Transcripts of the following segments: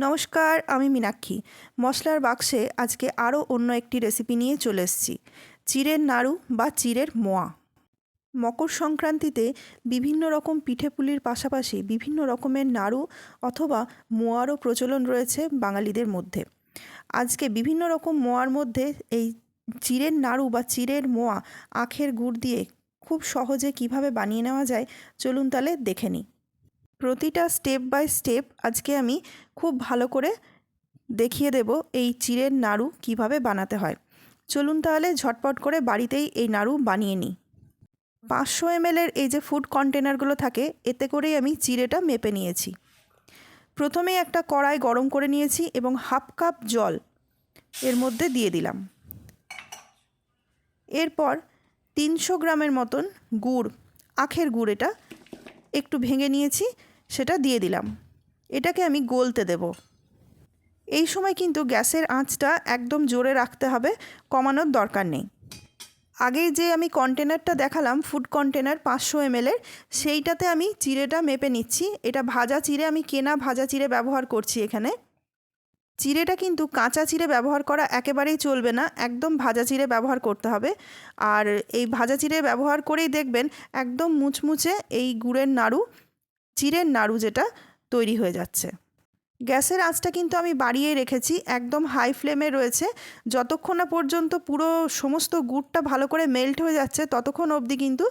নমস্কার, আমি মীনাক্ষী। মশলার বাক্সে আজকে আরও অন্য একটি রেসিপি নিয়ে চলে এসেছি। চিড়ের নাড়ু বা চিড়ের মোয়া। মকর সংক্রান্তিতে বিভিন্ন রকম পিঠেপুলির পাশাপাশি বিভিন্ন রকমের নাড়ু অথবা মোয়ারও প্রচলন রয়েছে বাঙালিদের মধ্যে। আজকে বিভিন্ন রকম মোয়ার মধ্যে এই চিড়ের নাড়ু বা চিড়ের মোয়া, আখের গুড় দিয়ে খুব সহজে কীভাবে বানিয়ে নেওয়া যায়, চলুন তাহলে দেখে নিই। প্রতিটা স্টেপ বাই স্টেপ আজকে আমি খুব ভালো করে দেখিয়ে দেব এই চিড়ের নাড়ু কীভাবে বানাতে হয়। চলুন তাহলে ঝটপট করে বাড়িতেই এই নাড়ু বানিয়ে নিই। পাঁচশো এমএলের এই যে ফুড কন্টেনারগুলো থাকে, এতে করেই আমি চিড়েটা মেপে নিয়েছি। প্রথমেই একটা কড়াই গরম করে নিয়েছি এবং হাফ কাপ জল এর মধ্যে দিয়ে দিলাম। এরপর তিনশো গ্রামের মতন গুড়, আখের গুড় এটা একটু ভেঙে নিয়েছি সেটা দিয়ে দিলাম। এটাকে আমি গলতে দেব। এই সময় কিন্তু গ্যাসের আঁচটা একদম জোরে রাখতে হবে, কমানোর দরকার নেই। আগে যে আমি কন্টেনারটা দেখালাম, ফুড কন্টেনার পাঁচশো এমএলের সেইটাতে আমি চিড়েটা মেপে নিচ্ছি। এটা ভাজা চিড়ে, আমি কেনা ভাজা চিড়ে ব্যবহার করছি এখানে। চিড়েটা কিন্তু কাঁচা চিড়ে ব্যবহার করা একেবারেই চলবে না, একদম ভাজা চিড়ে ব্যবহার করতে হবে। আর এই ভাজা চিড়ে ব্যবহার করেই দেখবেন একদম মুচমুচে এই গুড়ের নাড়ু চিড়ের নাড়ু যেটা তৈরি হয়ে যাচ্ছে। গ্যাসের আঁচটা কিন্তু আমি বাড়িয়ে রেখেছি, একদম হাই ফ্লেমে রয়েছে। যতক্ষণ না পর্যন্ত পুরো সমস্ত গুড়টা ভালো করে মেল্ট হয়ে যাচ্ছে, ততক্ষণ অবধি কিন্তু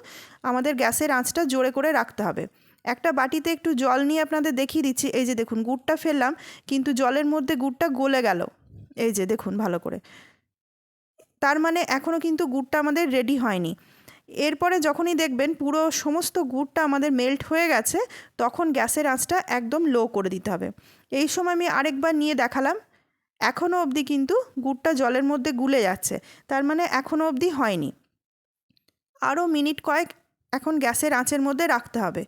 আমাদের গ্যাসের আঁচটা জোরে করে রাখতে হবে। একটা বাটিতে একটু জল নিয়ে আপনাদের দেখিয়ে দিচ্ছি। এই যে দেখুন, গুড়টা ফেললাম, কিন্তু জলের মধ্যে গুড়টা গলে গেল। এই যে দেখুন, ভালো করে। তার মানে এখনও কিন্তু গুড়টা আমাদের রেডি হয়নি। এরপরে যখনই দেখবেন পুরো সমস্ত গুড়টা আমাদের মেল্ট হয়ে গেছে, তখন গ্যাসের আঁচটা একদম লো করে দিতে হবে। এই সময় আমি আরেকবার নিয়ে দেখালাম এখনও অবধি কিন্তু গুড়টা জলের মধ্যে গুলে যাচ্ছে, তার মানে এখনও অবধি হয়নি। আরও মিনিট কয়েক এখন গ্যাসের আঁচের মধ্যে রাখতে হবে।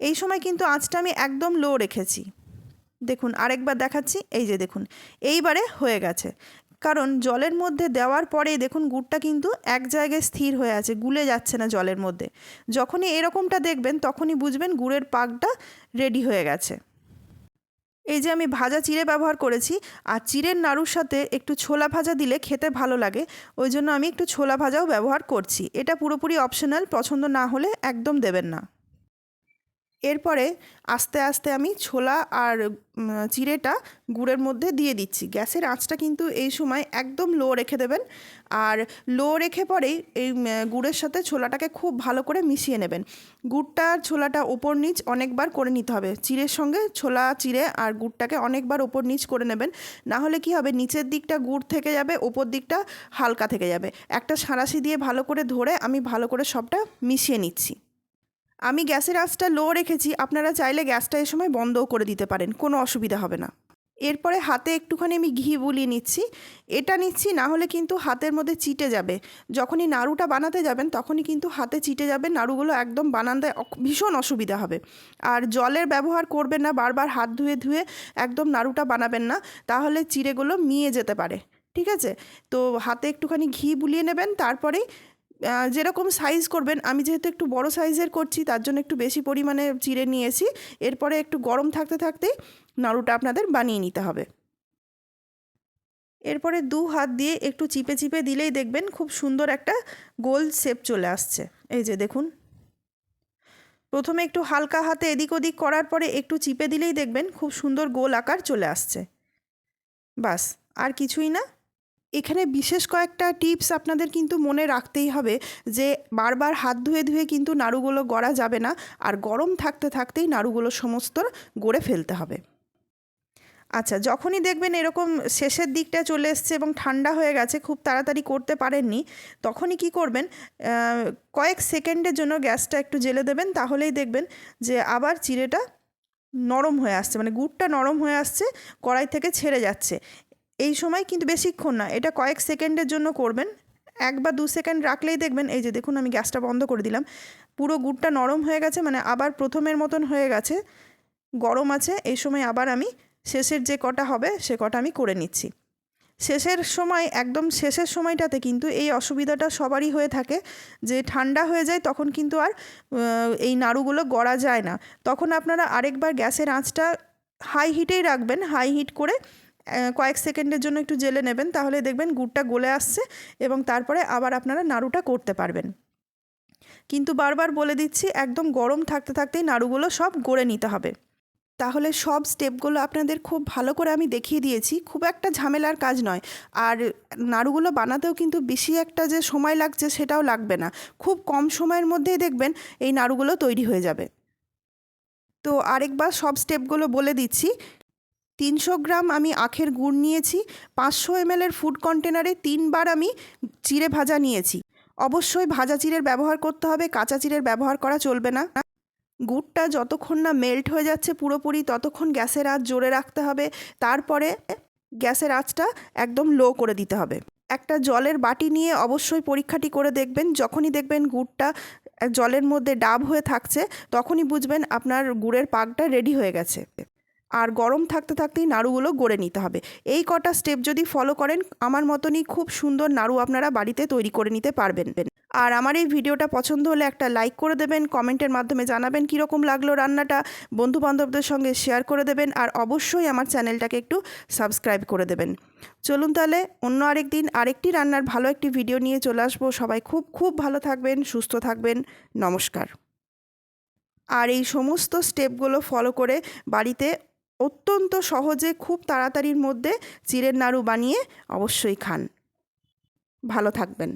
এই সময় কিন্তু আঁচটা আমি একদম লো রেখেছি। দেখুন, আরেকবার দেখাচ্ছি, এই যে দেখুন, এইবারে হয়ে গেছে। কারণ জলের মধ্যে দেওয়ার পরেই দেখুন গুড়টা কিন্তু এক জায়গায় স্থির হয়ে আছে, গুলে যাচ্ছে না জলের মধ্যে। যখনই এরকমটা দেখবেন, তখনই বুঝবেন গুড়ের পাকটা রেডি হয়ে গেছে। এই যে আমি ভাজা চিড়ে ব্যবহার করেছি, আর চিড়ের নাড়ুর সাথে একটু ছোলা ভাজা দিলে খেতে ভালো লাগে, ওই জন্য আমি একটু ছোলা ভাজাও ব্যবহার করছি। এটা পুরোপুরি অপশনাল পছন্দ না হলে একদম দেবেন না। এরপরে আস্তে আস্তে আমি ছোলা আর চিড়েটা গুড়ের মধ্যে দিয়ে দিচ্ছি। গ্যাসের আঁচটা কিন্তু এই সময় একদম লো রেখে দেবেন। আর লো রেখে পরেই এই গুড়ের সাথে ছোলাটাকে খুব ভালো করে মিশিয়ে নেবেন। গুড়টা আর ছোলাটা ওপর নিচ অনেকবার করে নিতে হবে। চিড়ের সঙ্গে ছোলা, চিড়ে আর গুড়টাকে অনেকবার ওপর নিচ করে নেবেন। না হলে কি হবে, নিচের দিকটা গুড় থেকে যাবে, ওপর দিকটা হালকা থেকে যাবে। একটা সাঁড়াশি দিয়ে ভালো করে ধরে আমি ভালো করে সবটা মিশিয়ে নিচ্ছি। আমি গ্যাসের আঁচটা লো রেখেছি, আপনারা চাইলে গ্যাসটা এ সময় বন্ধও করে দিতে পারেন, কোনো অসুবিধা হবে না। এরপরে হাতে একটুখানি আমি ঘি বুলিয়ে নিচ্ছি, এটা নিচ্ছি, না হলে কিন্তু হাতের মধ্যে চিটে যাবে। যখনই নাড়ুটা বানাতে যাবেন, তখনই কিন্তু হাতে চিটে যাবে, নাড়ুগুলো একদম বানাতে ভীষণ অসুবিধা হবে। আর জলের ব্যবহার করবেন না, বারবার হাত ধুয়ে ধুয়ে একদম নাড়ুটা বানাবেন না, তাহলে চিড়েগুলো মিয়ে যেতে পারে, ঠিক আছে? তো হাতে একটুখানি ঘি বুলিয়ে নেবেন, তারপরেই যেরকম সাইজ করবেন, আমি যেহেতু একটু বড় সাইজের করছি, তার জন্য একটু বেশি পরিমাণে চিড়ে নিয়েছি এরপরে একটু গরম থাকতে থাকতেই নাড়ুটা আপনাদের বানিয়ে নিতে হবে। এরপরে দু হাত দিয়ে একটু চিপে চিপে দিলেই দেখবেন খুব সুন্দর একটা গোল শেপ চলে আসছে। এই যে দেখুন। প্রথমে একটু হালকা হাতে এদিক ওদিক করার পরে একটু চিপে দিলেই দেখবেন খুব সুন্দর গোল আকার চলে আসছে। বাস, আর কিছুই না। এখানে বিশেষ কয়েকটা টিপস আপনাদের কিন্তু মনে রাখতেই হবে যে বারবার হাত ধুয়ে ধুয়ে কিন্তু নাড়ুগুলো গড়া যাবে না, আর গরম থাকতে থাকতেই নাড়ুগুলো সমস্ত গড়ে ফেলতে হবে। আচ্ছা যখনই দেখবেন এরকম শেষের দিকটা চলে এসছে এবং ঠান্ডা হয়ে গেছে, খুব তাড়াতাড়ি করতে পারেননি, তখনই কি করবেন কয়েক সেকেন্ডের জন্য গ্যাসটা একটু জেলে দেবেন, তাহলেই দেখবেন যে আবার চিড়েটা নরম হয়ে আসছে মানে গুড়টা নরম হয়ে আসছে, কড়াই থেকে ছেড়ে যাচ্ছে। এই সময় কিন্তু বেশিক্ষণ না, এটা কয়েক সেকেন্ডের জন্য করবেন। এক বা দু সেকেন্ড রাখলেই দেখবেন, এই যে দেখুন আমি গ্যাসটা বন্ধ করে দিলাম, পুরো গুড়টা নরম হয়ে গেছে মানে আবার প্রথমের মতন হয়ে গেছে, গরম আছে, এই সময় আবার আমি শেষের যে কটা হবে, সে কটা আমি করে নিচ্ছি। শেষের সময়, একদম শেষের সময়টাতে কিন্তু এই অসুবিধাটা সবারই হয়ে থাকে, যে ঠান্ডা হয়ে যায় তখন কিন্তু আর এই নাড়ুগুলো গড়া যায় না। তখন আপনারা আরেকবার গ্যাসের আঁচটা হাই হিটেই রাখবেন হাই হিট করে কয়েক সেকেন্ডের জন্য একটু জেলে নেবেন, তাহলে দেখবেন গুড়টা গলে আসছে এবং তারপরে আবার আপনারা নাড়ুটা করতে পারবেন। কিন্তু বারবার বলে দিচ্ছি, একদম গরম থাকতে থাকতেই নাড়ুগুলো সব গড়ে নিতে হবে। তাহলে সব স্টেপগুলো আপনাদের খুব ভালো করে আমি দেখিয়ে দিয়েছি, খুব একটা ঝামেলার কাজ নয়। আর নাড়ুগুলো বানাতেও কিন্তু বেশি একটা যে সময় লাগছে সেটাও লাগবে না। খুব কম সময়ের মধ্যেই দেখবেন এই নাড়ুগুলো তৈরি হয়ে যাবে। তো আরেকবার সব স্টেপগুলো বলে দিচ্ছি তিনশো গ্রাম আমি আখের গুড় নিয়েছি, পাঁচশো এমএলের ফুড কন্টেনারে তিনবার আমি চিড়ে ভাজা নিয়েছি। অবশ্যই ভাজা চিড়ের ব্যবহার করতে হবে, কাঁচা চিড়ের ব্যবহার করা চলবে না। গুড়টা যতক্ষণ না মেল্ট হয়ে যাচ্ছে পুরোপুরি, ততক্ষণ গ্যাসের আঁচ জোরে রাখতে হবে, তারপরে গ্যাসের আঁচটা একদম লো করে দিতে হবে। একটা জলের বাটি নিয়ে অবশ্যই পরীক্ষাটি করে দেখবেন, যখনই দেখবেন গুড়টা জলের মধ্যে ডাব হয়ে থাকছে, তখনই বুঝবেন আপনার গুড়ের পাকটা রেডি হয়ে গেছে। আর গরম থাকতে থাকতেই নাড়ুগুলো গড়ে নিতে হবে। এই কটা স্টেপ যদি ফলো করেন, আমার মতনই খুব সুন্দর নাড়ু আপনারা বাড়িতে তৈরি করে নিতে পারবেন। আর আমার এই ভিডিওটা পছন্দ হলে একটা লাইক করে দেবেন কমেন্টের মাধ্যমে জানাবেন কীরকম লাগল রান্নাটা বন্ধু বান্ধবদের সঙ্গে শেয়ার করে দেবেন, আর অবশ্যই আমার চ্যানেলটাকে একটু সাবস্ক্রাইব করে দেবেন। চলুন তাহলে অন্য আরেক দিন আরেকটি রান্নার ভালো একটি ভিডিও নিয়ে চলে আসব। সবাই খুব খুব ভালো থাকবেন, সুস্থ থাকবেন। নমস্কার। আর এই সমস্ত স্টেপগুলো ফলো করে বাড়িতে অত্যন্ত সহজে খুব তাড়াতাড়ির মধ্যে চিড়ের নাড়ু বানিয়ে অবশ্যই খান। ভালো থাকবেন।